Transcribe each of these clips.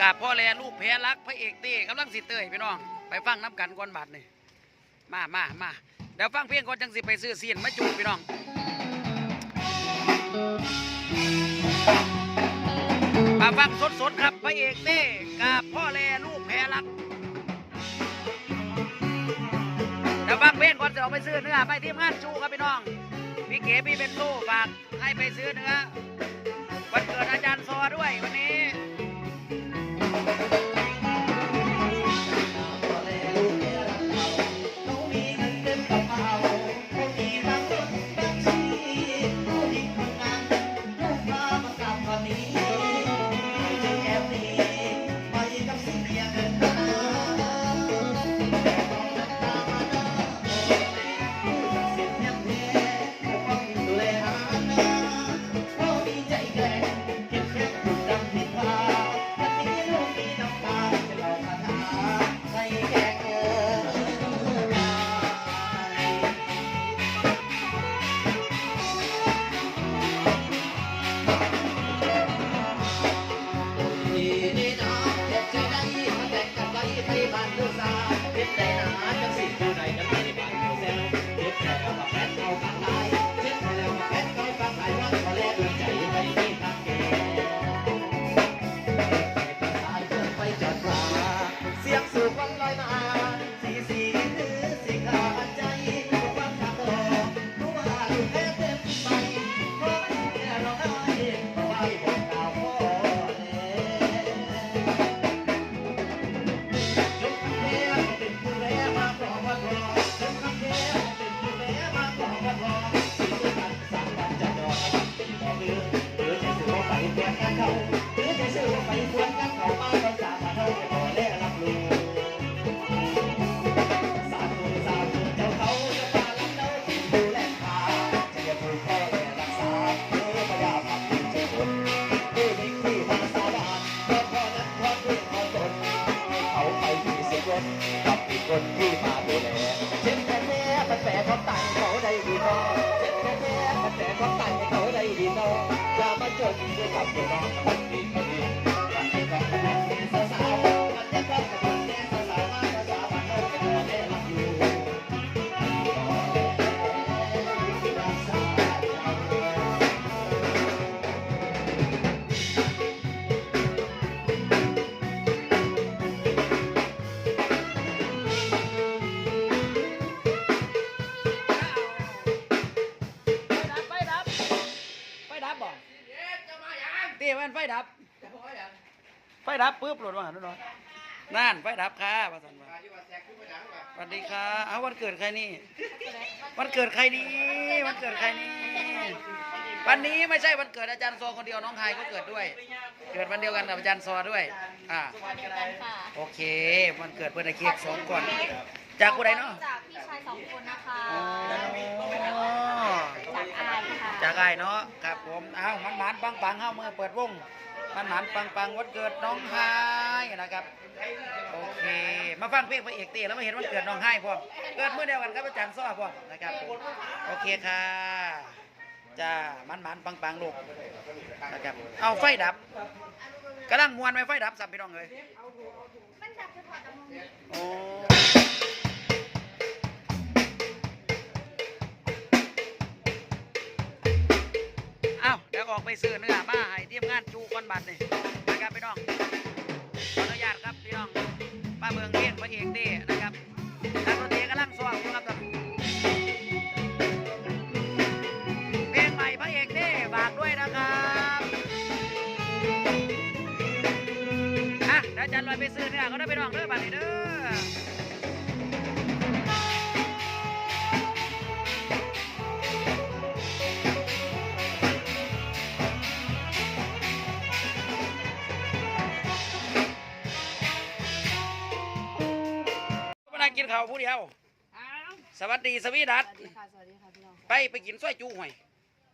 กาบพ่อแลลูกแพ้รักพระเอกเต้กำลังสิเตยพี่น้องไปฟังน้ำกันก่อนบัดนี่มามามาเดี๋ยวฟังเพลงก่อนจังสิไปซื้อเสียนมาจูบพี่น้องมาฟังสดๆครับพระเอกเต้กับพ่อแลลูกแพ้รักเดี๋ยวฟังเพลงก่อนจะออกไปซื้อเนื้อไปทีมงานชูครับพี่น้องพี่เก๋พี่เป็นตู้ฝากให้ไปซื้อเนื้อวันเกิดอาจารย์ซอด้วยวันนี้ thank you เพื่อนกั Thank you. เตี้ยมันไฟดับไฟดับปุ๊บหลุดมาหาหน่อยนั่นไฟดับค่ะประสันมาสวัสดีค่ะเอาวันเกิดใครนี่ วันเกิดใครนี่วันเกิดใครนี่ วันนี้ไม่ใช่วันเกิดอาจารย์ซอคนเดียวน้องไฮก็เกิดด้วย เกิดวันเดียวกันกับอาจารย์ซอด้วย อ่า วันเดียวกันค่ะ โอเค วันเกิดเพื่อนไอเค้กสองก่อน จากผู้ใดเนาะจากพี่ชายสองคนนะคะอ๋อจากอายค่ะจากไอ้เนาะครับผมเอามันหมานปังปังๆเข้ามือเปิดวงมันหมานปังปังๆวันเกิดน้องไฮนะครับโอเค มาฟังเพลงพระเอกเต้แล้วมาเห็นวันเกิดน้องไฮพร้อมเกิดเมื่อเดียวกันครับอาจารย์ซ้อพร้อมนะครับโอเคค่ะจ้ามันหมานปังปังๆลูกนะครับเอาไฟดับกำลังมวนไหมไฟดับสับพี่น้องเลยมันดับเฉพาะตรงนี้โอ้ ออกไปซื้อเนื้อมาให้ทีมงานจูก่อนบัตรนี่นะครับพี่น้องขออนุญาตครับพี่น้องมาเมืองเทศพระเอกเด้นะครับนักดนตรีกำลังซ้อมอยู่ครับตอนเพลงใหม่พระเอกเด้ฝากด้วยนะครับอะเดี๋ยวอาจันลอยไปซื้อ นั่งกินข้าวผู้เดียวสวัสดีสวีดัตสวัสดีค่ะสวัสดีค่ะพี่น้องไปไปกินซอยจูห่วย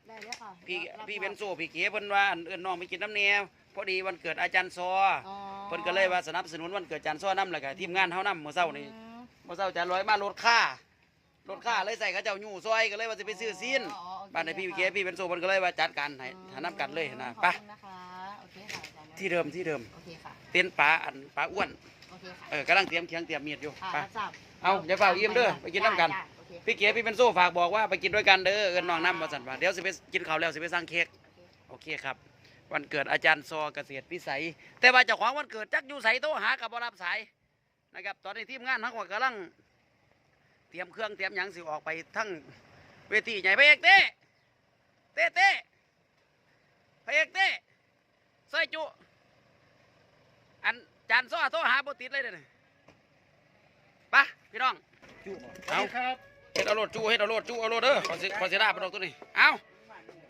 ได้เลยค่ะพี่รับพี่เป็นโซ่พี่เก๋เพิ่นว่าอันเอิ้นน้องไปกินน้ำแนวพอดีวันเกิดอาจารย์ซออ๋อเพิ่นก็เลยว่าสนับสนุนวันเกิดอาจารย์ซอนํแล้วก็ทีมงานเฮานํมื้อเช้านี่อืมมื้อเช้าอาจารย์ร้อยมาลดค่ารถค่าเลยใส่เขาเจ้ายู่ซอยก็เลยว่าจะไปซื้อซีนอ๋อโอเคบ้านในพี่พี่เก๋พี่เป็นโซ่เพิ่นก็เลยว่าจัดการให้หานํกันเลยนะไปขอบคุณนะคะโอเคค่ะอาจารย์ที่เดิมที่เดิมโอเคค่ะ เต้นปลาอันปลาอ้วน โอเคค่ะเออกำลังเตรียมเคียงเตรียมมีดอยู่ค่ะไปรับทราบเอาอย่าเฝ้าอิ่มเด้อไปกินน้ำกันได้โอเค พี่เก๋พี่เป็นโซ่ฝากบอกว่าไปกินด้วยกันเด้อเอิญน้องน้ำมาสั่นว่าเดี๋ยวสิไปกินข้าวแล้วสิไปสั่งเค้กโอเคครับ วันเกิดอาจารย์ซอเกษตรพิสัย แต่ว่าเจ้าของวันเกิดจักอยู่ใสโทรหากับบรับสายนะครับ ตอนนี้ทีมงานทั้งหมดกำลัง เตรียมเครื่องเตรียมหยังสิออกไปทั้งเวทีใหญ่พระเอกเต้เต้เต้พระเอกเต้ใส่จุ อันจานซ้อโทรหาบ่ติดเลยเด้อนี่ไปะพี่น้องเอา ครับเฮ็ดเอาโลดจูเฮ็ดเอาโลดจูเอาโลดเด้อขอสิขอสิลาไปดอกตัวนี้ เอา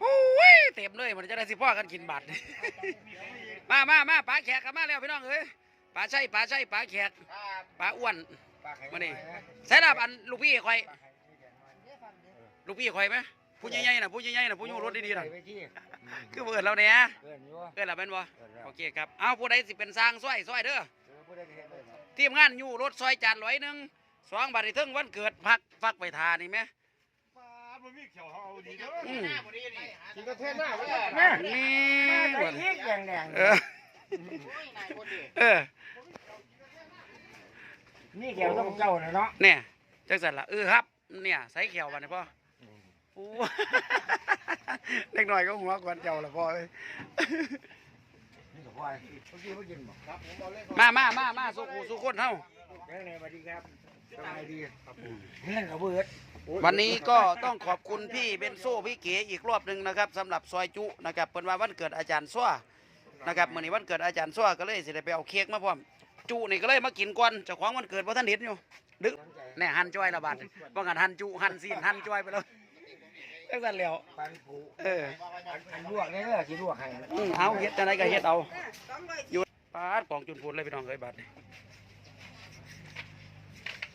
โอ้ยเต็มเลยมันจะได้สิพ่อกันกินบาทมามามาปลาแขกกันมาแล้วพี่น้องเอ้ยปลาใช่ปลาใช่ปลาแขกปลาอ้วนมานี่ ใส่ลาบอันลูกพี่ข่อย ลูกพี่ข่อยไหม ผู้ใหญ่ๆน่ะผู้ใหญ่ๆน่ะผู้อยู่รถดีๆน่ะคือเปิดเราเนี่ยเกินอยู่เกิดแล้วเป็นบ่เกินแล้วโอเคครับเอาผู้ใดสิเป็นสร้างซอยซอยเด้อเออผู้ใดก็เฮ็ดเลยทีมงานอยู่รถซอยจานร้อยหนึ่งสองบาทที่ถึงวันเกิดพักฟักไปทานี่ไหมป้าบ่มีเขียวเฮาเอาดีเด้ออืมกินก็เทศหน้าไว้แม่นี่ใส่พริกแดงเออเออๆนี่แก้วต้องเจ้าน่ะเนาะเนี่ยจังสันละเออครับ เนี่ยใส่เขียวบันนี่พ่อ โอ้เล็กหน่อยก็หัวกวนเจ้าละพ่อเอ้ยนี่ก็พอยเมื่อกี้บ่กินบ่ครับผมเอาเลยมามามามาสุขูสุคนเฮาแกสวัสดีครับสบายดีครับเฮ็ดกับเบิดวันนี้ก็ต้องขอบคุณพี่เบนโซพี่เก๋อีกรอบหนึ่งนะครับสำหรับซอยจุนะครับเป็นว่าวันเกิดอาจารย์ซ้วนะครับมื่อนี้วันเกิดอาจารย์ซ้วก็เลยสิได้ไปเอาเค้กมาพร้อมจุนี่ก็เลยมากินก่อนเจ้าของวันเกิดพระท่านเห็นอยู่ดึกแน่หันจ้อยละบาดว่างันหันจุหันซีนหันจ้อยไปแล้ว จังสันแล้ว ปันผูเอออันอันลวกเนี่ยเด้อสิลวกให้อืมเอาเฮ็ดจังไดก็เฮ็ดเอาอยู่ปาดกองจุนพูนเลยพี่น้องเอ้ยบาดนี่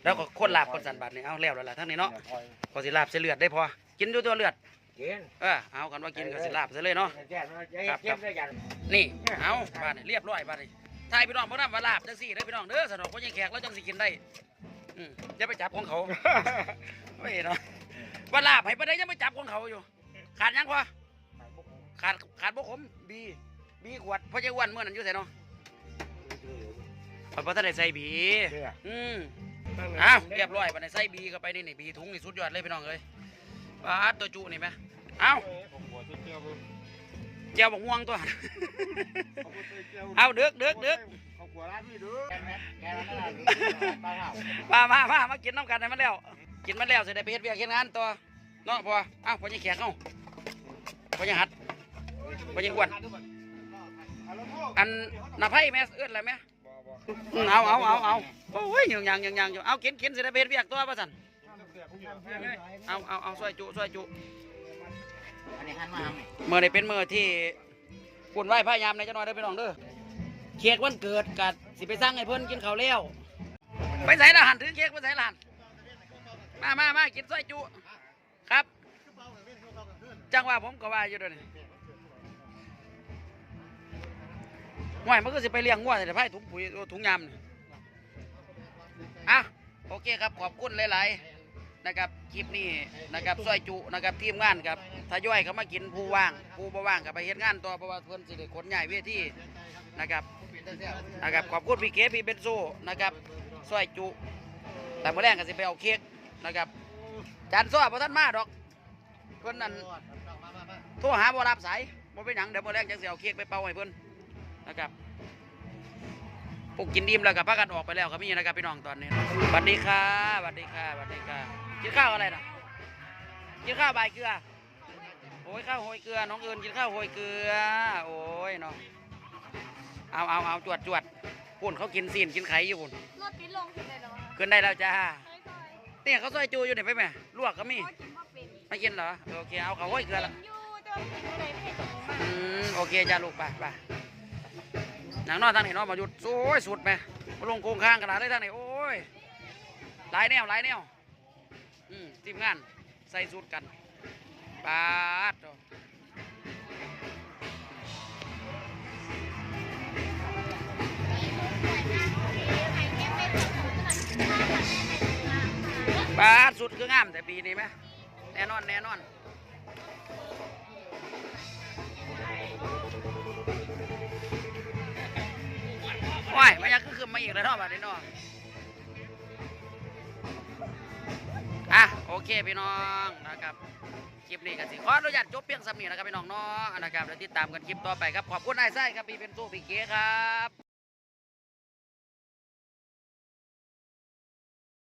แล้วก็คนลาบคนสันบาดนี่เอาแล้วแล้วล่ะทั้งนี้เนาะพอสิลาบเสียเลือดได้พอ กินอยู่ตัวเลือดกินเออเอากันว่ากินก็สิลาบซะเลยเนาะแซ่บๆอย่าเฮ็ดเค็มด้วยกันนี่เอาบาดนี่เรียบร้อยบาดนี่ทายพี่น้องบ่นำว่าลาบจังซี่เด้อพี่น้องเด้อสนอกบ่ยังแขกแล้วจังสิกินได้อืมอย่าไปจับของเขาโอ้ยเนาะ ว่าลาบให้ปานใดยังไปจับของเขาอยู่ ขาดหยังพอขาดขาดบ่ขมบีบีขวดเพราะจะอ้วนเมื่อนั้นอยู่ไสเนาะเพราะท่านได้ใส่บีเด้ออืมอ้าวเรียบร้อยบัดนี้ใส่บีเข้าไปนี่นี่บีถุงนี่สุดยอดเลยพี่น้องเอ้ยปาดตัวจุนี่ไหมเอ้าผมบ่สุดเจียวบ่เจียวบักม่วงตัวเอาเดือกเดือกเดือกเขากลัวร้านพี่เด้อแกนั่นน่ะปลาเผามามามามากินน้ำกันให้มันแล้ว กินมันแล้วเสร็จได้ไปเฮ็ดเวียกเฮ็ดงานตัวเนาะพอเอ้าพอยังแขกเอ้าพอยังหัดพอยังอ้วนอันนาไพ่แม่เอื้อนอะไรแม่อืมเอาเอาเอาเอาโอ้ยยังยังยังยังอยู่เอากินกินเสร็จได้ไปเฮ็ดเวียกตัวป่ะสันเอาเอาเอาซอยจุซอยจุเมื่อได้เป็นเมื่อที่ปุ่นไหวพยายามในจังหน่อยเด้อพี่น้องเด้อเค้กวันเกิดกัดสิไปสร้างให้เพิ่นกินข้าวเลี้ยวไปใส่ละหันถือเค้กไปใส่ละหัน มามามากินซอยจุครับ จังว่าผมก็ว่าอยู่เด้วยวนี่ห่วยมันก็สิไปเลี้ยงงัวแต่ไผ่ถุงปุ๋ยถุงยำนี่อะโอเคครับขอบคุณหลายๆนะครับคลิปนี้นะครับซอยจุนะครับทีมงานครับทยอยเขามากินผู้ว่างผู้บ่ว่างกับไปเฮ็ดงานต่อเพราะว่าเพิ่นสิได้ขนย้ายเวทีนะครับนะครับขอบคุณพี่เก๋พี่เบนโซนะครับซอยจุแต่เมื่อแรกก็สิไปเอาเค้ก นะครับจานซ้อบ่ทันมาดอกเพิ่นนั่นโทรหาบ่รับสายบ่เป็นหยังเดี๋ยวเมื่อแรกจังสิเอาเค้กไปเป่าให้เพิ่นนะครับพวกกินดิ่มแล้วก็พากันออกไปแล้วก็มีนะครับพี่น้องตอนนี้สวัสดีค่ะสวัสดีค่ะสวัสดีค่ะกินข้าวอะไรนะกินข้าวใบายเกลือโอ้ยข้าวโหยเกลือ น้องเอิญกินข้าวโหยเกลือ โอ้ยเนาะเอาเอาเอาจวดจวดปุ่นเขากินซีนกินไข่อยู่ปุ่นรถปิดลงถึงเลยเหรอคะขึ้นได้แล้วจ้าใช่ใช่ เนี่ยเขาซอยจูอยู่เนี่ยไปไหมลวกก็มีก็กินว่าเป็นไม่กินเหรอโอเคเอาเขาห้อยเกลือละอยู่แต่ว่ากินอะไรไม่เห็นมาอืมโอเคจ้าลูกไปไปหนังนอนทางไหนนอนมาหยุดโอ้ยสุดไหมมาลงโครงข้างขนาดได้ทางไหนโอ้ยหลายแนวหลายแนวอืมทีมงานใส่สุดกันปาด งามแต่ปีนี้ไหมแน่นอนแน่นอนว้ายมันยังคือมาอีกแล้วเนาะบัดนี้เนาะอะโอเคพี่น้องนะครับคลิปนี้กันสิขออนุญาตจบเพียงสำนีนะครับพี่น้องเนาะนะครับแล้วติดตามกันคลิปต่อไปครับขอบคุณนายไส้ครับพี่เป็นสู้พี่เก๋ครับ